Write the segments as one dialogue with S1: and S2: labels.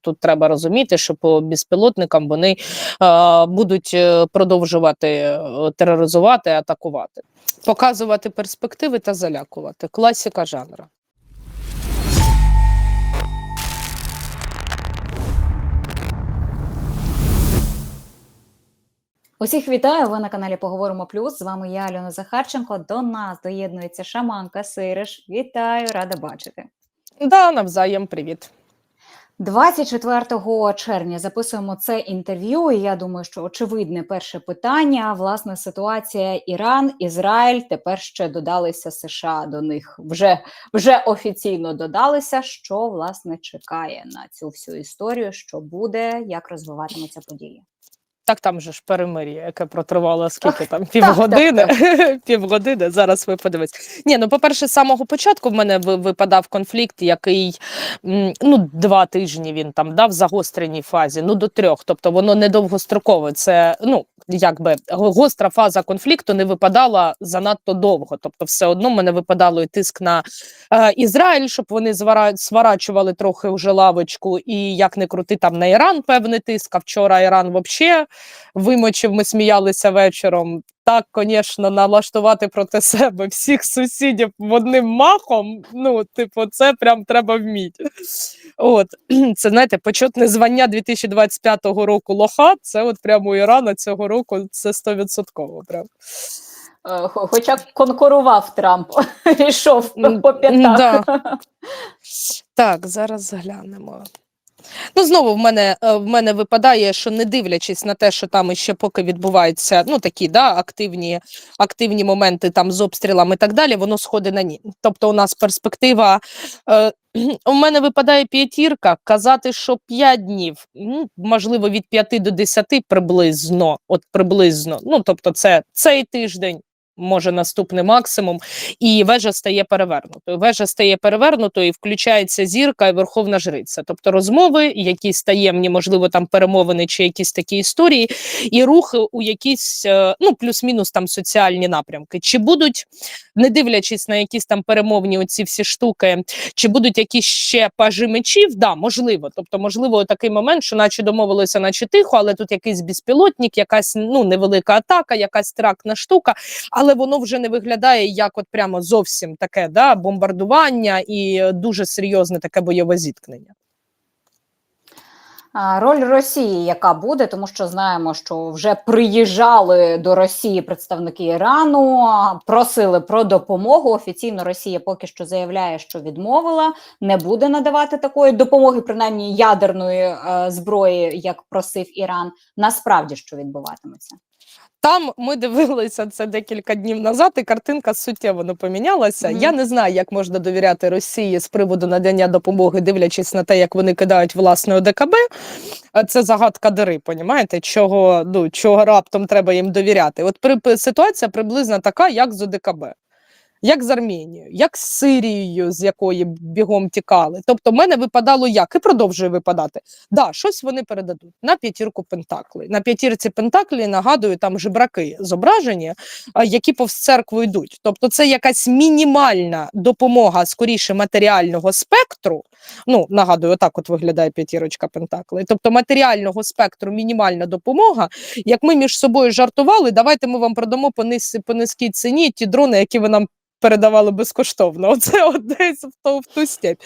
S1: Тут треба розуміти, що по безпілотникам вони е, будуть продовжувати е, тероризувати, атакувати, показувати перспективи та залякувати. Класіка жанра.
S2: Усіх вітаю! Ви на каналі Поговоримо Плюс. З вами я, Альона Захарченко. До нас доєднується шаманка Сириш. Вітаю, рада бачити.
S1: Да, навзаєм привіт.
S2: 24 червня записуємо це інтерв'ю. І я думаю, що очевидне перше питання. Власне, ситуація Іран, Ізраїль. Тепер ще додалися США до них. Вже вже офіційно додалися, що власне чекає на цю всю історію, що буде, як розвиватимуться події.
S1: Так там же ж перемир'я, яке протривало скільки
S2: Ах,
S1: там півгодини.
S2: так,
S1: півгодини. Зараз ви подивитесь. Ні, ну по-перше, з самого початку в мене ви- випадав конфлікт, який ну два тижні він там дав загостреній фазі, ну до трьох. Тобто воно не довгострокове. Це ну якби гостра фаза конфлікту не випадала занадто довго. Тобто, все одно в мене випадало і тиск на е, Ізраїль, щоб вони звара- сварачували трохи вже лавочку, і як не крути там на Іран певний тиск. А вчора Іран вообще вимочив, ми сміялися вечором. Так, звісно, налаштувати проти себе всіх сусідів в одним махом. Ну, типу, це прям треба вміти. От це знаєте, почетне звання 2025 року лоха. Це от прямо у Ірана цього року це 100%. Прям.
S2: Е, Хоча конкурував Трамп, йшов по п'ятах.
S1: Так, зараз глянемо. Ну, знову в мене, е, в мене випадає, що не дивлячись на те, що там іще поки відбуваються ну, такі да, активні, активні моменти там з обстрілами і так далі, воно сходить на ні. Тобто у нас перспектива. Е, у мене випадає п'ятірка, казати, що 5 днів, ну, можливо, від 5 до 10 приблизно. От приблизно. Ну, тобто, це цей тиждень, може наступний максимум, і вежа стає перевернутою. Вежа стає перевернутою, і включається зірка і верховна жриця. Тобто розмови, якісь таємні, можливо, там перемовини чи якісь такі історії, і рухи у якісь е, ну плюс-мінус там соціальні напрямки. Чи будуть, не дивлячись на якісь там перемовні оці всі штуки, чи будуть якісь ще пажі мечів? Да, можливо. Тобто, можливо, такий момент, що наче домовилися, наче тихо, але тут якийсь безпілотник, якась ну невелика атака, якась тракна штука воно вже не виглядає як от прямо зовсім таке да, бомбардування і дуже серйозне таке бойове зіткнення.
S2: Роль Росії, яка буде, тому що знаємо, що вже приїжджали до Росії представники Ірану, просили про допомогу. Офіційно Росія поки що заявляє, що відмовила, не буде надавати такої допомоги, принаймні ядерної е, зброї, як просив Іран. Насправді що відбуватиметься?
S1: Там ми дивилися це декілька днів назад, і картинка суттєво не помінялася.
S2: Мгм.
S1: Я не знаю, як можна довіряти Росії з приводу надання допомоги, дивлячись на те, як вони кидають власне ОДКБ. Це загадка дири, понімаєте? Чого, ну, чого раптом треба їм довіряти? От при, ситуація приблизно така, як з ОДКБ. Як з Армінією, як з Сирією, з якої бігом тікали. Тобто, в мене випадало як і продовжує випадати. Да, щось вони передадуть на п'ятірку Пентаклей. На п'ятірці Пентаклі нагадую, там жебраки зображені, які повз церкву йдуть. Тобто, це якась мінімальна допомога, скоріше матеріального спектру. Ну, нагадую, отак от виглядає п'ятірочка Пентаклей. Тобто матеріального спектру мінімальна допомога. Як ми між собою жартували, давайте ми вам продамо по низькій ціні ті дрони, які ви нам передавали безкоштовно. Оце от десь в ту, в ту степь.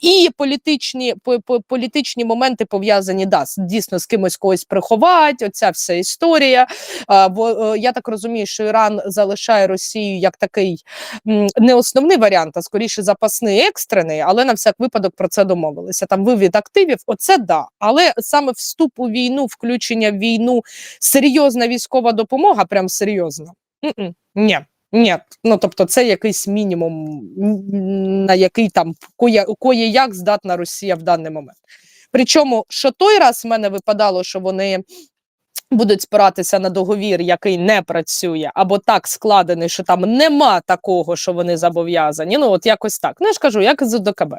S1: І політичні, по, по, політичні моменти пов'язані да, дійсно з кимось когось приховати, оця вся історія. А, бо е, я так розумію, що Іран залишає Росію як такий не основний варіант, а скоріше запасний екстрений, але на всяк випадок про це домовилися. Там вивід активів, оце да. Але саме вступ у війну, включення в війну, серйозна військова допомога, прям серйозна. Ні. Ні, ну тобто це якийсь мінімум, на який там кое, кое як здатна Росія в даний момент. Причому, що той раз в мене випадало, що вони будуть спиратися на договір, який не працює, або так складений, що там нема такого, що вони зобов'язані. Ну, от якось так. Ну, я ж кажу, як з ОДКБ.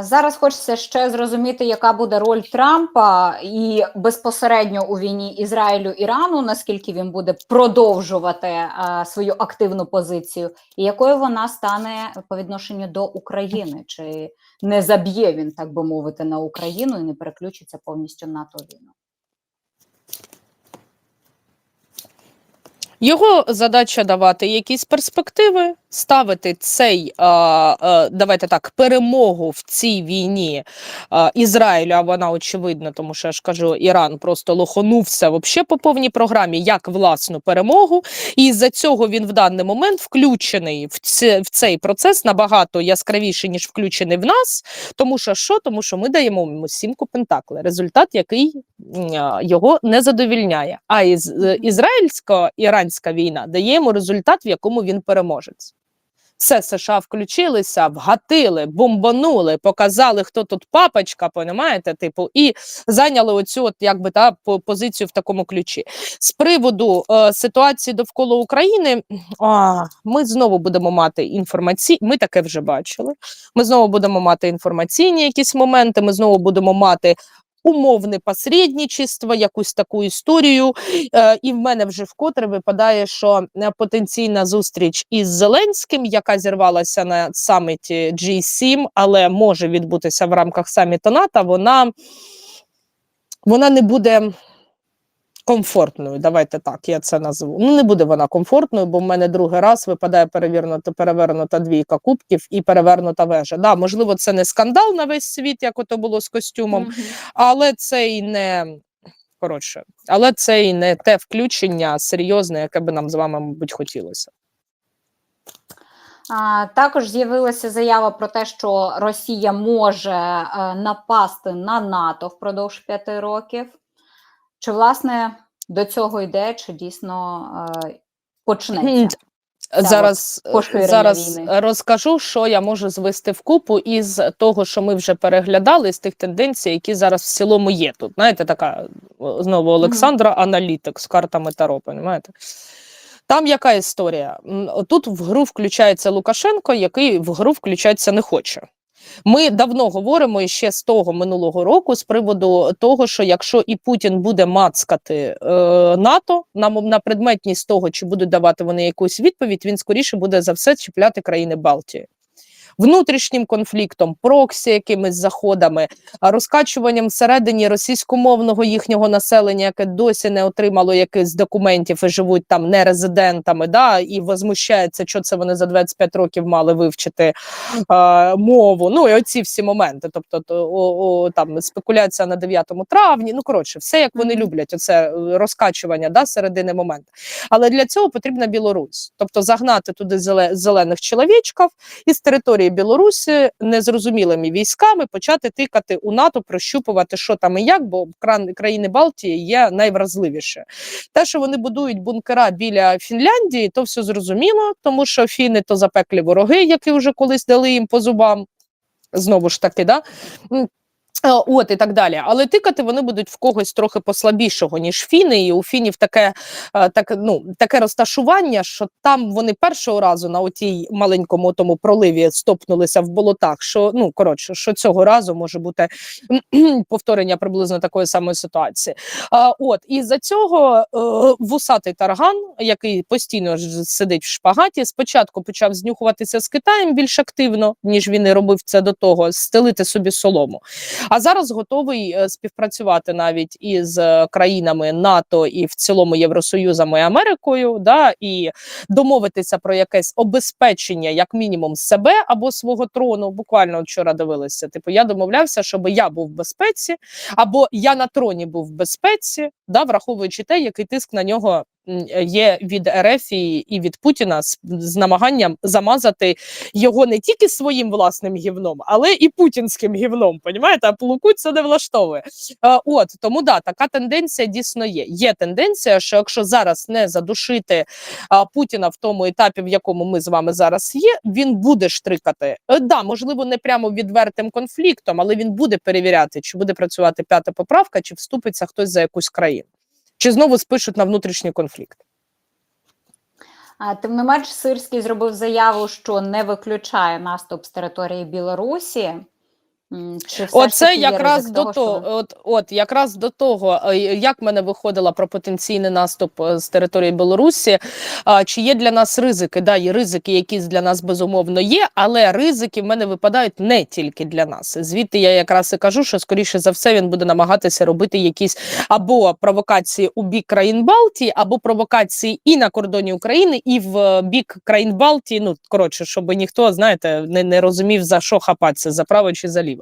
S2: Зараз хочеться ще зрозуміти, яка буде роль Трампа і безпосередньо у війні Ізраїлю Ірану, наскільки він буде продовжувати свою активну позицію, і якою вона стане по відношенню до України, чи не заб'є він, так би мовити, на Україну і не переключиться повністю на ту війну.
S1: Його задача давати якісь перспективи, ставити цей давайте так, перемогу в цій війні Ізраїлю. А вона очевидна, тому що я ж кажу, Іран просто лохонувся вообще по повній програмі як власну перемогу. І з-за цього він в даний момент включений в, це, в цей процес набагато яскравіше, ніж включений в нас. Тому що що? Тому що ми даємо йому сімку пентаклей, результат, який його не задовільняє. А із, ізраїльсько-іранська війна дає йому результат, в якому він переможець. Все США включилися, вгатили, бомбанули, показали, хто тут папочка, понімаєте, типу, і зайняли оцю от, якби та по- позицію в такому ключі. З приводу е, ситуації довкола України, а, ми знову будемо мати інформаційні. Ми таке вже бачили. Ми знову будемо мати інформаційні якісь моменти. Ми знову будемо мати. Умовне посередничество, якусь таку історію, Е, і в мене вже вкотре випадає, що е, потенційна зустріч із Зеленським, яка зірвалася на саміті G7, але може відбутися в рамках саміту НАТО, вона, вона не буде комфортною. Давайте так, я це назву. Ну, не буде вона комфортною, бо в мене другий раз випадає перевернута, перевернута двійка кубків і перевернута вежа. Да, можливо, це не скандал на весь світ, як ото було з костюмом, але це і не коротше, але це і не те включення серйозне, яке би нам з вами, мабуть, хотілося.
S2: А, також з'явилася заява про те, що Росія може е, напасти на НАТО впродовж п'яти років. Чи власне до цього йде, чи дійсно е, почнеться?
S1: Зараз, е, зараз
S2: війни.
S1: розкажу, що я можу звести в купу із того, що ми вже переглядали, з тих тенденцій, які зараз в цілому є тут. Знаєте, така знову Олександра аналітик з картами Таро, понімаєте? Там яка історія? Тут в гру включається Лукашенко, який в гру включатися не хоче. Ми давно говоримо і ще з того минулого року з приводу того, що якщо і Путін буде мацкати е, НАТО на, м- на предметність того, чи будуть давати вони якусь відповідь, він скоріше буде за все чіпляти країни Балтії. Внутрішнім конфліктом, проксі, якимись заходами, розкачуванням всередині російськомовного їхнього населення, яке досі не отримало якихось документів і живуть там нерезидентами, да, і возмущається, що це вони за 25 років мали вивчити е, мову. Ну і оці всі моменти. Тобто, то, о, о, там спекуляція на 9 травні. Ну коротше, все як вони люблять. Оце е, розкачування да, середини моменту. Але для цього потрібна Білорусь, тобто загнати туди зелених чоловічків із території Білорусі незрозумілими військами почати тикати у НАТО, прощупувати, що там і як, бо країни Балтії є найвразливіше. Те, що вони будують бункера біля Фінляндії, то все зрозуміло, тому що фіни то запеклі вороги, які вже колись дали їм по зубам. Знову ж таки, да? Е, От і так далі. Але тикати вони будуть в когось трохи послабішого, ніж фіни. І у фінів таке, е, так, ну, таке розташування, що там вони першого разу на отій маленькому тому проливі стопнулися в болотах. Що ну коротше, що цього разу може бути повторення приблизно такої самої ситуації. А, от і за цього е, вусатий тарган, який постійно сидить в шпагаті, спочатку почав знюхуватися з Китаєм більш активно, ніж він і робив це до того, стелити собі солому. А зараз готовий е, співпрацювати навіть із е, країнами НАТО і в цілому Євросоюзом і Америкою, да, і домовитися про якесь обезпечення, як мінімум, себе або свого трону. Буквально вчора дивилися. Типу, я домовлявся, щоб я був в безпеці, або я на троні був в безпеці, да, враховуючи те, який тиск на нього є від РФ і, і від Путіна з, з намаганням замазати його не тільки своїм власним гівном, але і путінським гівном. Понімаєте, а Плуку це не влаштовує. Е, от тому да, така тенденція дійсно є. Є тенденція, що якщо зараз не задушити а, Путіна в тому етапі, в якому ми з вами зараз є, він буде штрикати. Е, да, можливо, не прямо відвертим конфліктом, але він буде перевіряти, чи буде працювати п'ята поправка, чи вступиться хтось за якусь країну, чи знову спишуть на внутрішній конфлікт.
S2: А, Тим не менш, Сирський зробив заяву, що не виключає наступ з території Білорусі. Чи
S1: Оце якраз до
S2: того,
S1: того, от, от якраз до того, е, як мене виходила про потенційний наступ е, з території Білорусі. А, чи є для нас ризики? Да, є ризики, якісь для нас безумовно є, але ризики в мене випадають не тільки для нас. Звідти я якраз і кажу, що скоріше за все він буде намагатися робити якісь або провокації у бік країн Балтії, або провокації і на кордоні України, і в е, бік країн Балтії. Ну коротше, щоб ніхто знаєте не, не розумів за що хапатися за право чи за ліво.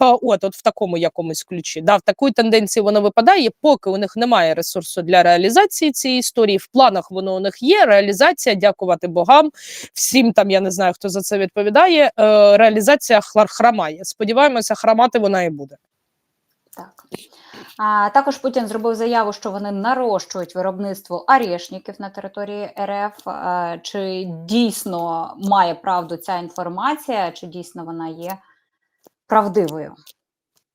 S1: А, От, от в такому якомусь ключі. Да, в такої тенденції воно випадає, поки у них немає ресурсу для реалізації цієї історії. В планах воно у них є. Реалізація, дякувати богам, всім там я не знаю, хто за це відповідає. Е, реалізація храмає. Сподіваємося, храмати вона і буде.
S2: Так. А, також Путін зробив заяву, що вони нарощують виробництво арішників на території РФ. А, чи дійсно має правду ця інформація, чи дійсно вона є правдивою?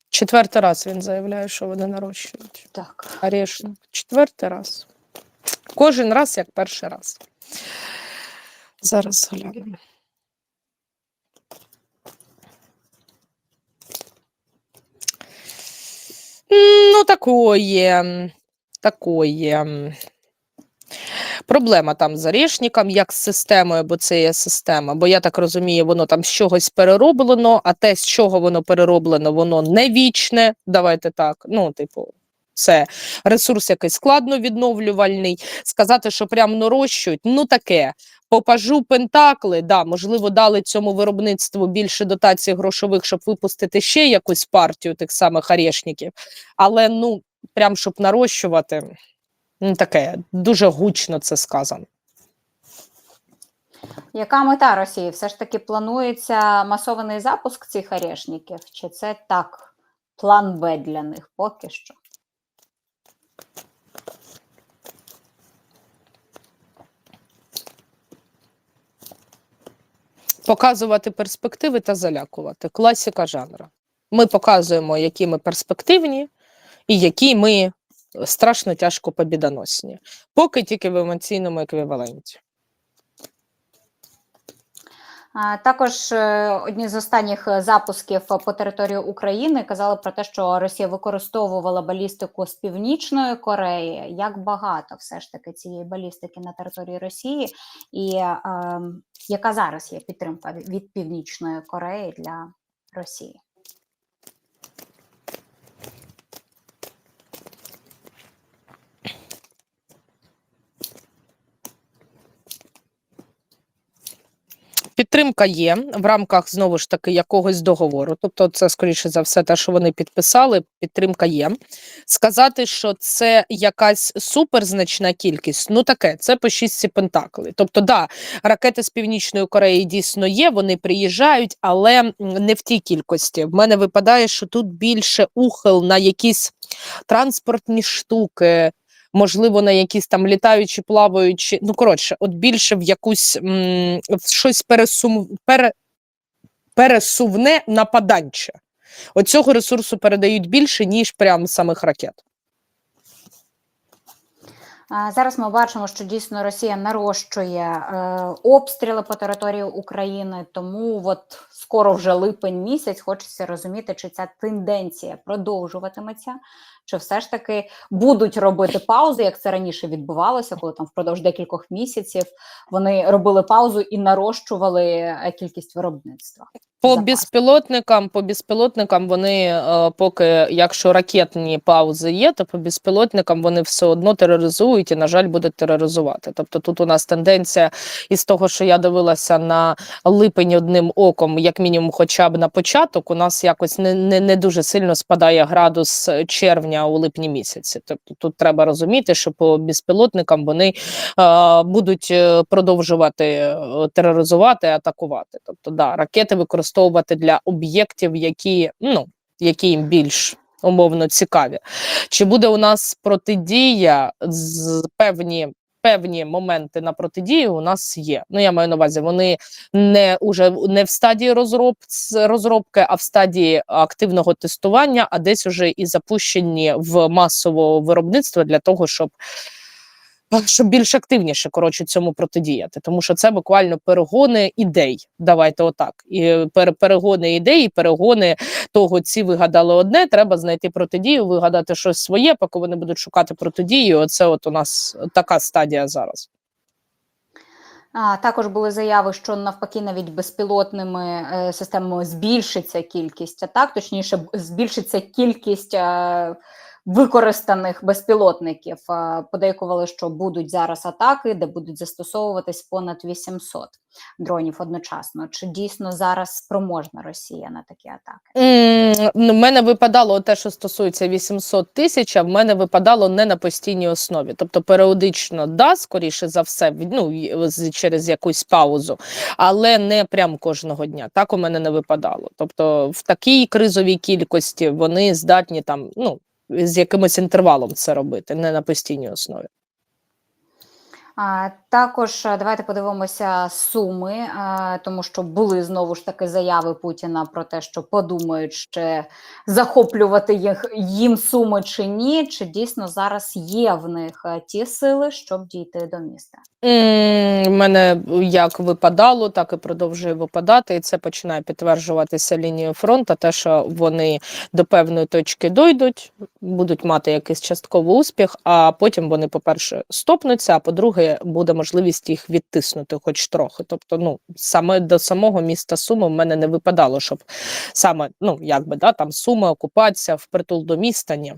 S1: Четвертий раз він заявляє, що вони нарощують.
S2: Так.
S1: Орешник. Четвертий раз. Кожен раз як перший раз. Зараз гляну. Ну, такое. Такое. Проблема там з орешником, як з системою, бо це є система. Бо я так розумію, воно там з чогось перероблено, а те, з чого воно перероблено, воно не вічне. Давайте так. Ну, типу, це ресурс якийсь складно відновлювальний. Сказати, що прям нарощують, ну таке. Попажу пентакли, да, можливо, дали цьому виробництву більше дотацій грошових, щоб випустити ще якусь партію тих самих орешників. Але ну, прям щоб нарощувати, таке дуже гучно це сказано.
S2: Яка мета Росії? Все ж таки планується масований запуск цих арешників? Чи це так план Б для них поки що?
S1: Показувати перспективи та залякувати. Класика жанру. Ми показуємо, які ми перспективні і які ми страшно тяжко побідоносні. Поки тільки в емоційному еквіваленті.
S2: Також е, одні з останніх запусків по території України казали про те, що Росія використовувала балістику з північної Кореї. Як багато все ж таки цієї балістики на території Росії, і е, яка зараз є підтримка від північної Кореї для Росії?
S1: Підтримка є в рамках знову ж таки якогось договору. Тобто, це скоріше за все, те, що вони підписали. Підтримка є. Сказати, що це якась суперзначна кількість, ну таке, це по шістці пентакли. Тобто, да, ракети з північної Кореї дійсно є, вони приїжджають, але не в тій кількості. В мене випадає, що тут більше ухил на якісь транспортні штуки. Можливо, на якісь там літаючі, плаваючі. Ну, коротше, от більше в якусь м, в щось пересум, пере, пересувне нападанче. От цього ресурсу передають більше, ніж прям самих ракет.
S2: Зараз ми бачимо, що дійсно Росія нарощує е, обстріли по території України, тому от скоро вже липень місяць. Хочеться розуміти, чи ця тенденція продовжуватиметься, чи все ж таки будуть робити паузи, як це раніше відбувалося, коли там впродовж декількох місяців вони робили паузу і нарощували е, кількість виробництва.
S1: По
S2: Запас.
S1: безпілотникам, по безпілотникам вони е, поки, якщо ракетні паузи є, то по безпілотникам вони все одно тероризують і, на жаль, будуть тероризувати. Тобто тут у нас тенденція із того, що я дивилася на липень одним оком, як мінімум, хоча б на початок, у нас якось не, не, не дуже сильно спадає градус червня у липні місяці. Тобто тут треба розуміти, що по безпілотникам вони е, будуть е, продовжувати е, тероризувати, атакувати. Тобто, да, ракети використовувати для об'єктів, які ну які їм більш умовно цікаві. Чи буде у нас протидія з певні? Певні моменти на протидію у нас є. Ну я маю на увазі, вони не уже не в стадії розроб, розробки, а в стадії активного тестування, а десь уже і запущені в масове виробництво для того, щоб щоб більш активніше коротше цьому протидіяти, тому що це буквально перегони ідей. Давайте отак. І пере- перегони ідей, перегони того, ці вигадали одне. Треба знайти протидію, вигадати щось своє, поки вони будуть шукати протидію. Оце от у нас така стадія зараз.
S2: А, також були заяви, що навпаки, навіть безпілотними е, системами збільшиться кількість атак, точніше, б- збільшиться кількість е, використаних безпілотників. Е, подейкували, що будуть зараз атаки, де будуть застосовуватись понад 800 дронів одночасно. Чи дійсно зараз спроможна Росія на такі атаки?
S1: Ну, В мене випадало те, що стосується 800 тисяч, а в мене випадало не на постійній основі. Тобто періодично да, скоріше за все, ну, з- через якусь паузу, але не прям кожного дня. Так у мене не випадало. Тобто в такій кризовій кількості вони здатні там, ну, з якимось інтервалом це робити, не на постійній основі.
S2: А, також е, давайте подивимося суми, е, тому що були знову ж таки заяви Путіна про те, що подумають ще захоплювати їх їм суми чи ні. Чи дійсно зараз є в них е, ті сили, щоб дійти до міста?
S1: В мене як випадало, так і продовжує випадати, і це починає підтверджуватися лінією фронту. Те, що вони до певної точки дойдуть, будуть мати якийсь частковий успіх, а потім вони, по-перше, стопнуться, а по-друге, буде можливість їх відтиснути, хоч трохи. Тобто, ну саме до самого міста Суми в мене не випадало, щоб саме ну якби да там Суми, окупація, впритул до міста. Ні.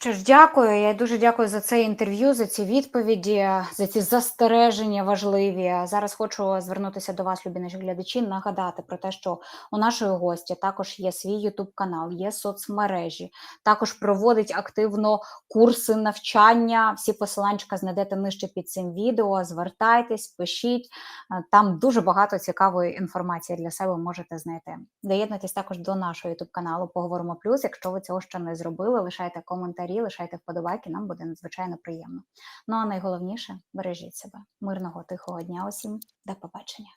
S2: Що ж, дякую. Я дуже дякую за це інтерв'ю, за ці відповіді, за ці застереження важливі. Зараз хочу звернутися до вас, любі наші глядачі, нагадати про те, що у нашої гості також є свій Ютуб канал, є соцмережі, також проводить активно курси навчання. Всі посиланчика знайдете нижче під цим відео. Звертайтесь, пишіть. Там дуже багато цікавої інформації для себе можете знайти. Доєднуйтесь також до нашого Ютуб каналу Поговоримо Плюс. Якщо ви цього ще не зробили, лишайте коментарі, лишайте вподобайки. Нам буде надзвичайно приємно. Ну а найголовніше бережіть себе. Мирного тихого дня усім. До побачення.